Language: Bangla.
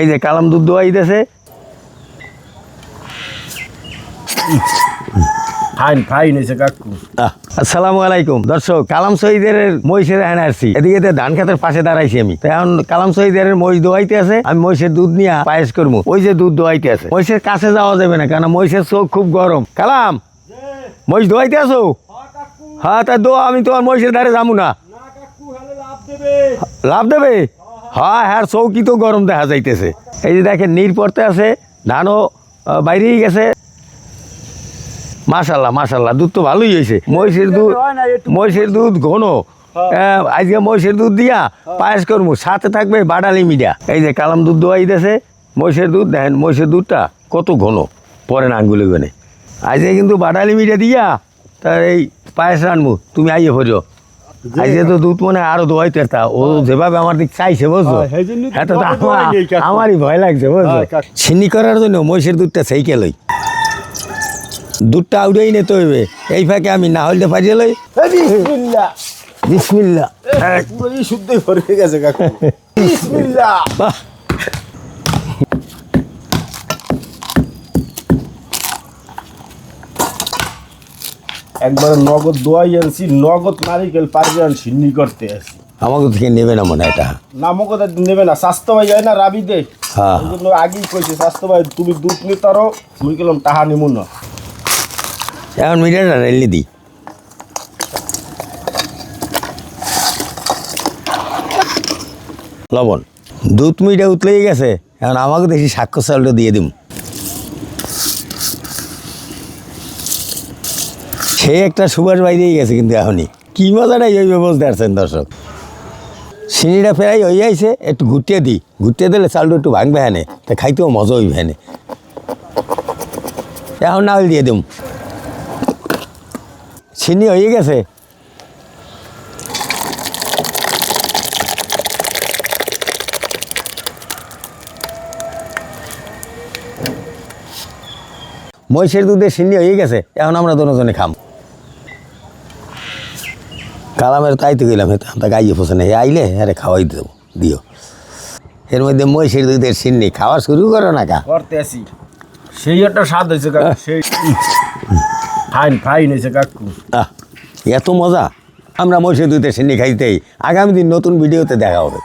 এই যে কালাম দুধ দোয়াই দিতেছে। ফাইন ফাইন হয়েছে কাকু। আসসালামু আলাইকুম। দর্শক কালাম শহীদের মহিষের এখানে আসছি। এদিকে ধান খেতের পাশে দাঁড়াইছি আমি। এখন কালাম শহীদের মহিষ দোয়াইতে আছে আমি মহিষের দুধ নিয়ে পায়েস করব। ওই যে দুধ দোয়াইতে আছে। মহিষের কাছে যাওয়া যাবে না কারণ মহিষের চোখ খুব গরম। কালাম মহিষ দোয়াইতে আছো? হ্যাঁ তা দো আমি তোমার মহিষের ধারে যাব না। লাভ দেবে? হ্যাঁ হ্যাঁ চৌকি তো গরম দেখা যাইতেছে। এই যে দেখেন নীর পড়তে আছে ধানও বাইরেই গেছে। মাশাল্লাহ মাশাল্লাহ দুধ তো ভালোই হয়েছে মহিষের দুধ মহিষের দুধ ঘন। আহ, আজকে মহিষের দুধ দিয়া পায়েস করব সাথে থাকবে বাডালি মিডিয়া। এই যে কালাম দুধ দোয়াই দিতেছে মহিষের দুধ দেখেন মহিষের দুধটা কত ঘন। পরে না আঙ্গুলে গনে। আজকে কিন্তু বাডালি মিডিয়া দিয়া তার এই পায়েস রানবো তুমি আইয়ে ভরো আজকে তো দুধ মনে হয় আরও দোয়াইতে তা। ও যেভাবে আমার দিক চাইছে বুঝছ? হ্যাঁ, তো হ্যাঁ দোয়াই। আমারই ভয় লাগছে বুঝছ? হ্যাঁ, চিনি করার জন্য মহিষের দুধটা সেইকে লই। দুধটা আউড়েই নিতে হইবে। এই ফাঁকে আমি না হইলে পারিয়ে লই। বিসমিল্লা পুরো শুদ্ধই ভরে গেছে কাকু। একবার নগদ দোয়াই আনছি নগদ নারিকেল পারবে আন সিন্নি করতে আসি আমাকে থেকে নেবে না মনে হয় এটা। না আর নেবে না। স্বাস্থ্য ভাই যায় না রাবি দে হ্যাঁ জন্য আগেই কইছে স্বাস্থ্য ভাই তুমি দুধ নিতারো মুই গেলাম টাহা নিমু না। এখন মিডিয়াটা রেলি দিই লবণ। দুধ মিডিয়া উতলেই গেছে। এখন আমাকে দেখি সাক্ষ্য চালটা দিয়ে দিম। সে একটা সুবাস বাইরেই গেছে কিন্তু এখনই। কি মজাটাই ওই ব্যবস্থা আছেন দর্শক? চিনিটা ফেরাই হয়ে যাইছে একটু ঘুরতে দিই। ঘুরতে দিলে চালটা একটু ভাঙবে হ্যানে তা খাইতেও মজা হইবে হ্যানে এখন না হলে দিয়ে দিম। চিনি হয়ে গেছে। মহিষের দুধে সিন্নি হয়ে গেছে, এখন আমরা দুজনে খাম। কালামের তাই তো গেলাম হেতাম তা গাইয়ে ফোসে না আইলে আরে খাওয়াই দেবো দিও। এর মধ্যে মহিষের দুধের সিন্নি খাওয়া শুরু করো না কা। করতে আসি। সেই একটা স্বাদ হয়েছে কাকু সেই ফাইন ফাইন হয়েছে কাকু। এত মজা। আমরা মহিষের দুধের সিন্নি খাইতেই আগামী দিন নতুন ভিডিওতে দেখা হবে।